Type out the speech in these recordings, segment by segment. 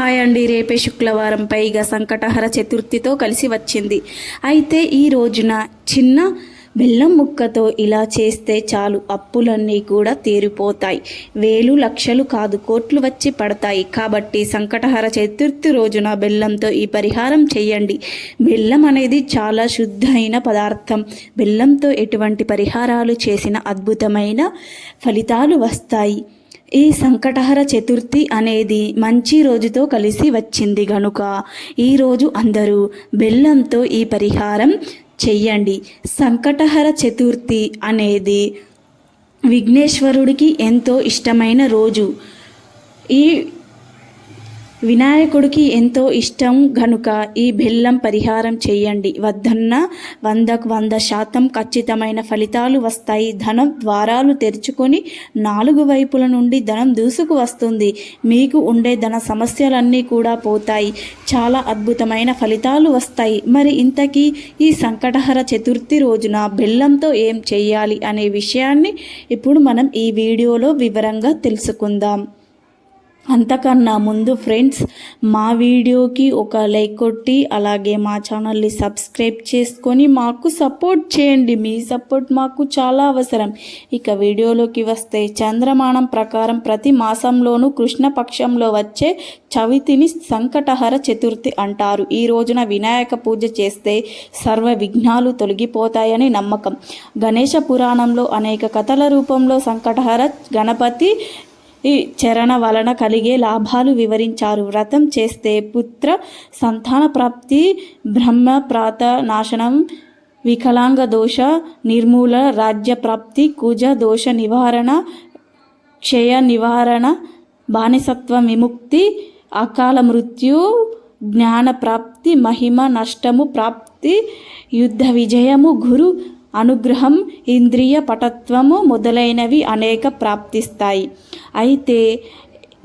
Hi అండి రేపే శుక్రవారం పైగా సంకటహర చతుర్థితో కలిసి వచ్చింది. అయితే ఈ రోజున చిన్న బెల్లం ముక్కతో ఇలా చేస్తే చాలు అప్పులన్నీ కూడా తీరిపోతాయి. వేలు లక్షలు కాదు కోట్లు వచ్చి పడతాయి. కాబట్టి సంకటహర చతుర్థి రోజున బెల్లంతో ఈ పరిహారం చేయండి. బెల్లం అనేది చాలా శుద్ధమైన పదార్థం. బెల్లంతో ఎటువంటి పరిహారాలు చేసిన అద్భుతమైన ఫలితాలు వస్తాయి. ఈ సంకటహర చతుర్థి అనేది మంచి రోజుతో కలిసి వచ్చింది గనుక ఈరోజు అందరూ బెల్లంతో ఈ పరిహారం చెయ్యండి. సంకటహర చతుర్థి అనేది విఘ్నేశ్వరుడికి ఎంతో ఇష్టమైన రోజు. ఈ వినాయకుడికి ఎంతో ఇష్టం గనుక ఈ బెల్లం పరిహారం చేయండి. వద్దన్న వందకు వంద శాతం ఖచ్చితమైన ఫలితాలు వస్తాయి. ధనం ద్వారాలు తెరుచుకొని నాలుగు వైపుల నుండి ధనం దూసుకు వస్తుంది. మీకు ఉండే ధన సమస్యలన్నీ కూడా పోతాయి. చాలా అద్భుతమైన ఫలితాలు వస్తాయి. మరి ఇంతకీ ఈ సంకటహర చతుర్థి రోజున బెల్లంతో ఏం చేయాలి అనే విషయాన్ని ఇప్పుడు మనం ఈ వీడియోలో వివరంగా తెలుసుకుందాం. అంతకన్నా ముందు ఫ్రెండ్స్ మా వీడియోకి ఒక లైక్ కొట్టి అలాగే మా ఛానల్ని సబ్స్క్రైబ్ చేసుకొని మాకు సపోర్ట్ చేయండి. మీ సపోర్ట్ మాకు చాలా అవసరం. ఇక వీడియోలోకి వస్తే చంద్రమానం ప్రకారం ప్రతి మాసంలోనూ కృష్ణపక్షంలో వచ్చే చవితిని సంకటహర చతుర్థి అంటారు. ఈ రోజున వినాయక పూజ చేస్తే సర్వ విఘ్నాలు తొలగిపోతాయని నమ్మకం. గణేష పురాణంలో అనేక కథల రూపంలో సంకటహర గణపతి చరణ వలన కలిగే లాభాలు వివరించారు. వ్రతం చేస్తే పుత్ర సంతాన ప్రాప్తి బ్రహ్మ ప్రాత నాశనం వికలాంగ దోష నిర్మూల రాజ్య ప్రాప్తి కుజ దోష నివారణ క్షయ నివారణ బానిసత్వ విముక్తి అకాల మృత్యు జ్ఞాన ప్రాప్తి మహిమ నష్టము ప్రాప్తి యుద్ధ విజయము గురు అనుగ్రహం ఇంద్రియ పటత్వము మొదలైనవి అనేక ప్రాప్తిస్తాయి. అయితే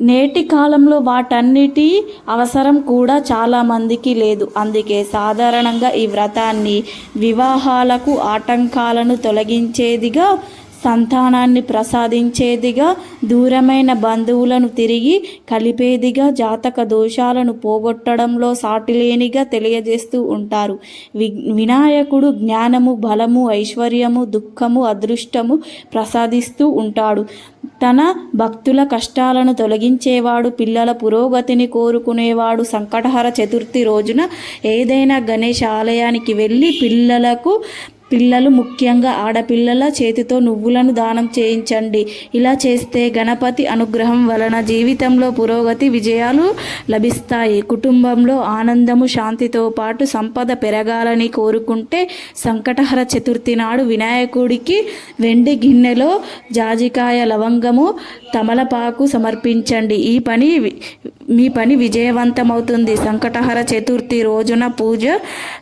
నేటి కాలంలో వాటన్నిటి అవసరం కూడా చాలామందికి లేదు. అందుకే సాధారణంగా ఈ వ్రతాన్ని వివాహాలకు ఆటంకాలను తొలగించేదిగా సంతానాన్ని ప్రసాదించేదిగా దూరమైన బంధువులను తిరిగి కలిపేదిగా జాతక దోషాలను పోగొట్టడంలో సాటిలేనిగా తెలియజేస్తూ ఉంటారు. వి వినాయకుడు జ్ఞానము బలము ఐశ్వర్యము దుఃఖము అదృష్టము ప్రసాదిస్తూ ఉంటాడు. తన భక్తుల కష్టాలను తొలగించేవాడు పిల్లల పురోగతిని కోరుకునేవాడు సంకటహర చతుర్థి రోజున ఏదైనా గణేష్ ఆలయానికి వెళ్ళి పిల్లలకు పిల్లలు ముఖ్యంగా ఆడపిల్లల చేతితో నువ్వులను దానం చేయించండి. ఇలా చేస్తే గణపతి అనుగ్రహం వలన జీవితంలో పురోగతి విజయాలు లభిస్తాయి. కుటుంబంలో ఆనందము శాంతితో పాటు సంపద పెరగాలని కోరుకుంటే సంకటహర చతుర్థి నాడు వినాయకుడికి వెండి గిన్నెలో జాజికాయ లవంగము తమలపాకు సమర్పించండి. ఈ పని మీ పని విజయవంతమవుతుంది. సంకటహర చతుర్థి రోజున పూజ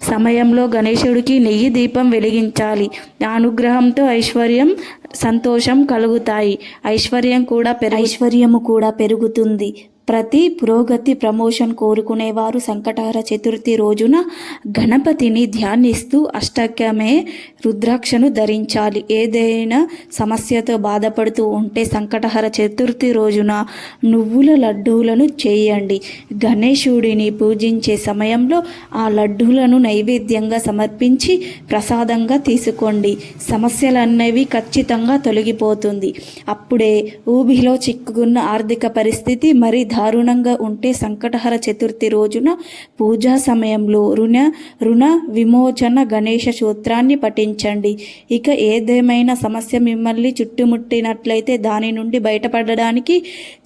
సమయంలో గణేశుడికి నెయ్యి దీపం వెలిగించాలి. అనుగ్రహంతో ఐశ్వర్యం సంతోషం కలుగుతాయి. ఐశ్వర్యం కూడా ఐశ్వర్యము కూడా పెరుగుతుంది. ప్రతి పురోగతి ప్రమోషన్ కోరుకునేవారు సంకటహర చతుర్థి రోజున గణపతిని ధ్యానిస్తూ అష్టకమే రుద్రాక్షను ధరించాలి. ఏదైనా సమస్యతో బాధపడుతూ ఉంటే సంకటహర చతుర్థి రోజున నువ్వుల లడ్డూలను చేయండి. గణేశుడిని పూజించే సమయంలో ఆ లడ్డూలను నైవేద్యంగా సమర్పించి ప్రసాదంగా తీసుకోండి. సమస్యలన్నవి ఖచ్చితంగా తొలగిపోతుంది. అప్పుడే ఊబిలో చిక్కుకున్న ఆర్థిక పరిస్థితి మరి దారుణంగా ఉంటే సంకటహర చతుర్థి రోజున పూజా సమయంలో రుణ రుణ విమోచన గణేష సూత్రాన్ని పఠించండి. ఇక ఏదేమైనా సమస్య మిమ్మల్ని చుట్టుముట్టినట్లయితే దాని నుండి బయటపడడానికి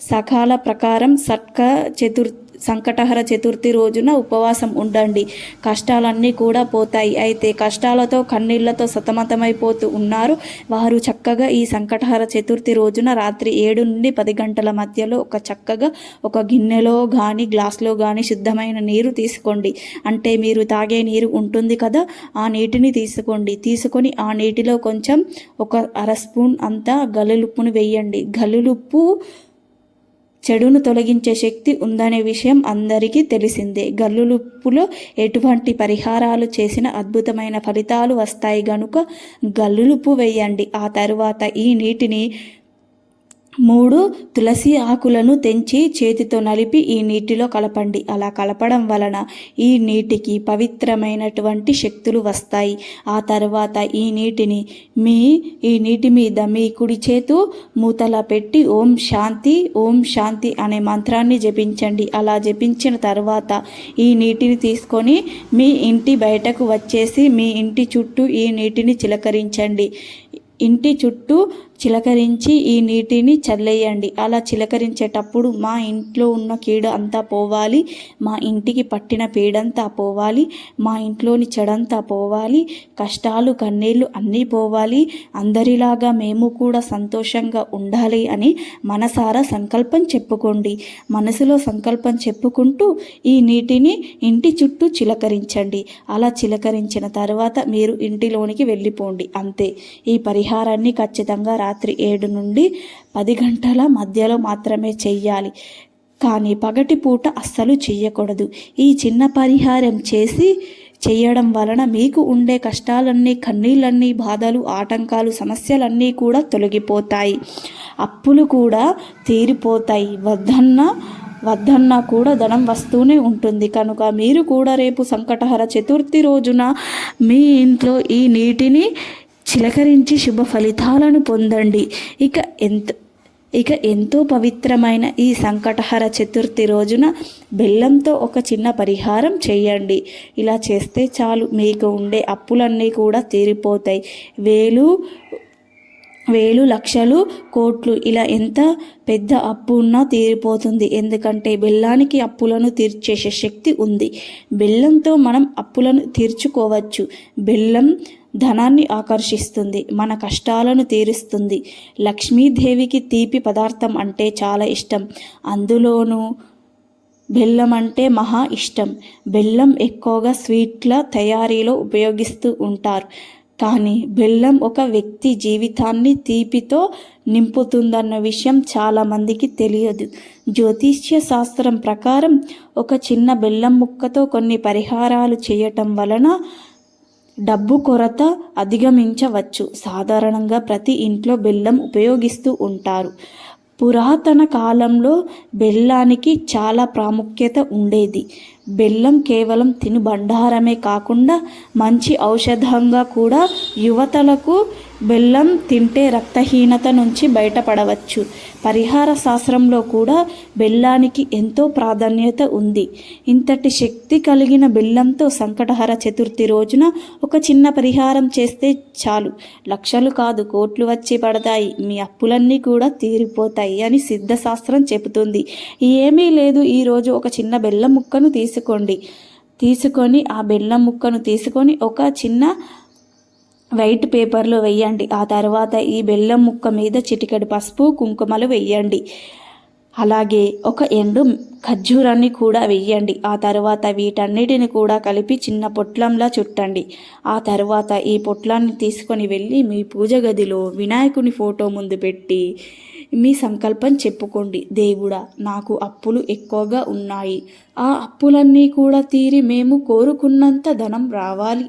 సకాల ప్రకారం సట్క చతుర్థి సంకటహర చతుర్థి రోజున ఉపవాసం ఉండండి. కష్టాలన్నీ కూడా పోతాయి. అయితే కష్టాలతో కన్నీళ్ళతో సతమతమైపోతూ ఉన్నారు. వారు చక్కగా ఈ సంకటహర చతుర్థి రోజున రాత్రి ఏడు నుండి పది గంటల మధ్యలో ఒక చక్కగా ఒక గిన్నెలో కానీ గ్లాస్లో కానీ శుద్ధమైన నీరు తీసుకోండి. అంటే మీరు తాగే నీరు ఉంటుంది కదా ఆ నీటిని తీసుకోండి. తీసుకొని ఆ నీటిలో కొంచెం ఒక అర స్పూన్ అంతా గల్లులుప్పును వేయండి. గల్లులుప్పు చెడును తొలగించే శక్తి ఉందనే విషయం అందరికీ తెలిసిందే. గల్లులుప్పులో ఎటువంటి పరిహారాలు చేసిన అద్భుతమైన ఫలితాలు వస్తాయి గనుక గల్లులుప్పు వేయండి. ఆ తరువాత ఈ నీటిని మూడు తులసి ఆకులను తెంచి చేతితో నలిపి ఈ నీటిలో కలపండి. అలా కలపడం వలన ఈ నీటికి పవిత్రమైనటువంటి శక్తులు వస్తాయి. ఆ తర్వాత ఈ నీటిని మీ ఈ నీటి మీద మీ కుడి చేతు మూతలా పెట్టి ఓం శాంతి ఓం శాంతి అనే మంత్రాన్ని జపించండి. అలా జపించిన తర్వాత ఈ నీటిని తీసుకొని మీ ఇంటి బయటకు వచ్చేసి మీ ఇంటి చుట్టూ ఈ నీటిని చిలకరించండి. ఇంటి చుట్టూ చిలకరించి ఈ నీటిని చల్లేయండి. అలా చిలకరించేటప్పుడు మా ఇంట్లో ఉన్న కీడు అంతా పోవాలి. మా ఇంటికి పట్టిన పీడంతా పోవాలి. మా ఇంట్లోని చెడంతా పోవాలి. కష్టాలు కన్నీళ్ళు అన్నీ పోవాలి. అందరిలాగా మేము కూడా సంతోషంగా ఉండాలి అని మనసారా సంకల్పం చెప్పుకోండి. మనసులో సంకల్పం చెప్పుకుంటూ ఈ నీటిని ఇంటి చుట్టూ చిలకరించండి. అలా చిలకరించిన తర్వాత మీరు ఇంటిలోనికి వెళ్ళిపోండి. అంతే. ఈ పరిహారాన్ని ఖచ్చితంగా రాత్రి ఏడు నుండి పది గంటల మధ్యలో మాత్రమే చెయ్యాలి. కానీ పగటి పూట అస్సలు చెయ్యకూడదు. ఈ చిన్న పరిహారం చేసి చేయడం వలన మీకు ఉండే కష్టాలన్నీ కన్నీళ్ళన్నీ బాధలు ఆటంకాలు సమస్యలన్నీ కూడా తొలగిపోతాయి. అప్పులు కూడా తీరిపోతాయి. వద్దన్న వద్దన్నా కూడా ధనం వస్తూనే ఉంటుంది. కనుక మీరు కూడా రేపు సంకటహర చతుర్థి రోజున మీ ఇంట్లో ఈ నీటిని చిలకరించి శుభ ఫలితాలను పొందండి. ఇక ఎంత ఇక ఎంతో పవిత్రమైన ఈ సంకటహర చతుర్థి రోజున బెల్లంతో ఒక చిన్న పరిహారం చేయండి. ఇలా చేస్తే చాలు మీకు ఉండే అప్పులన్నీ కూడా తీరిపోతాయి. వేలు వేలు లక్షలు కోట్లు ఇలా ఎంత పెద్ద అప్పు ఉన్నా తీరిపోతుంది. ఎందుకంటే బెల్లానికి అప్పులను తీర్చేసే శక్తి ఉంది. బెల్లంతో మనం అప్పులను తీర్చుకోవచ్చు. బెల్లం ధనాన్ని ఆకర్షిస్తుంది మన కష్టాలను తీరుస్తుంది. లక్ష్మీదేవికి తీపి పదార్థం అంటే చాలా ఇష్టం. అందులోనూ బెల్లం అంటే మహా ఇష్టం. బెల్లం ఎక్కువగా స్వీట్ల తయారీలో ఉపయోగిస్తూ ఉంటారు. కానీ బెల్లం ఒక వ్యక్తి జీవితాన్ని తీపితో నింపుతుందన్న విషయం చాలామందికి తెలియదు. జ్యోతిష్య శాస్త్రం ప్రకారం ఒక చిన్న బెల్లం ముక్కతో కొన్ని పరిహారాలు చేయటం వలన డబ్బు కొరత అధిగమించవచ్చు. సాధారణంగా ప్రతి ఇంట్లో బెల్లం ఉపయోగిస్తూ ఉంటారు. పురాతన కాలంలో బెల్లానికి చాలా ప్రాముఖ్యత ఉండేది. బెల్లం కేవలం తినుబండారమే కాకుండా మంచి ఔషధంగా కూడా యువతలకు బెల్లం తింటే రక్తహీనత నుంచి బయటపడవచ్చు. పరిహార శాస్త్రంలో కూడా బెల్లానికి ఎంతో ప్రాధాన్యత ఉంది. ఇంతటి శక్తి కలిగిన బెల్లంతో సంకటహర చతుర్థి రోజున ఒక చిన్న పరిహారం చేస్తే చాలు. లక్షలు కాదు కోట్లు వచ్చి పడతాయి. మీ అప్పులన్నీ కూడా తీరిపోతాయి అని సిద్ధశాస్త్రం చెబుతుంది. ఏమీ లేదు ఈరోజు ఒక చిన్న బెల్లం ముక్కను తీసుకోండి. తీసుకొని ఆ బెల్లం ముక్కను తీసుకొని ఒక చిన్న వైట్ పేపర్లో వెయ్యండి ఆ తర్వాత ఈ బెల్లం ముక్క మీద చిటికెడు పసుపు కుంకుమలు వెయ్యండి అలాగే ఒక ఎండు ఖర్జూరాన్ని కూడా వెయ్యండి ఆ తర్వాత వీటన్నిటిని కూడా కలిపి చిన్న పొట్లంలా చుట్టండి. ఆ తర్వాత ఈ పొట్లాన్ని తీసుకొని వెళ్ళి మీ పూజ గదిలో వినాయకుని ఫోటో ముందు పెట్టి మీ సంకల్పం చెప్పుకోండి. దేవుడా నాకు అప్పులు ఎక్కువగా ఉన్నాయి. ఆ అప్పులన్నీ కూడా తీరి మేము కోరుకున్నంత ధనం రావాలి.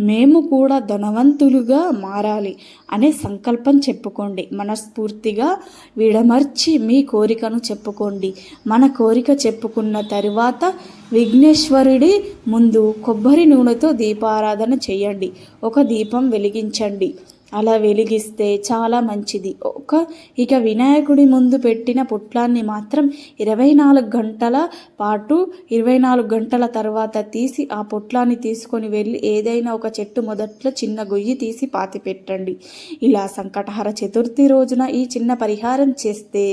మేము కూడా ధనవంతులుగా మారాలి అనే సంకల్పం చెప్పుకోండి. మనస్ఫూర్తిగా విడమర్చి మీ కోరికను చెప్పుకోండి. మన కోరిక చెప్పుకున్న తరువాత విఘ్నేశ్వరుడి ముందు కొబ్బరి నూనెతో దీపారాధన చేయండి. ఒక దీపం వెలిగించండి. అలా వెలిగిస్తే చాలా మంచిది. ఒక ఇక వినాయకుడి ముందు పెట్టిన పొట్లాన్ని మాత్రం ఇరవై నాలుగు గంటల పాటు ఇరవై నాలుగు గంటల తర్వాత తీసి ఆ పొట్లాన్ని తీసుకొని వెళ్ళి ఏదైనా ఒక చెట్టు మొదట్లో చిన్న గొయ్యి తీసి పాతి పెట్టండి. ఇలా సంకటహర చతుర్థి రోజున ఈ చిన్న పరిహారం చేస్తే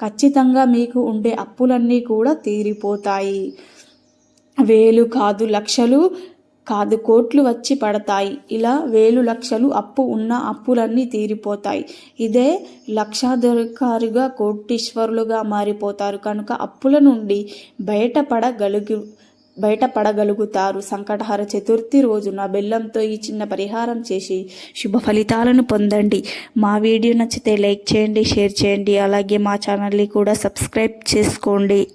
ఖచ్చితంగా మీకు ఉండే అప్పులన్నీ కూడా తీరిపోతాయి. వేలు కాదు లక్షలు కాదు కోట్లు వచ్చి పడతాయి. ఇలా వేలు లక్షలు అప్పు ఉన్న అప్పులన్నీ తీరిపోతాయి. ఇదే లక్షాధికారిగా కోటీశ్వరులుగా మారిపోతారు. కనుక అప్పుల నుండి బయటపడగలుగు బయటపడగలుగుతారు. సంకటహార చతుర్థి రోజున బెల్లంతో ఈ చిన్న పరిహారం చేసి శుభ ఫలితాలను పొందండి. మా వీడియో నచ్చితే లైక్ చేయండి షేర్ చేయండి. అలాగే మా ఛానల్ని కూడా సబ్స్క్రైబ్ చేసుకోండి.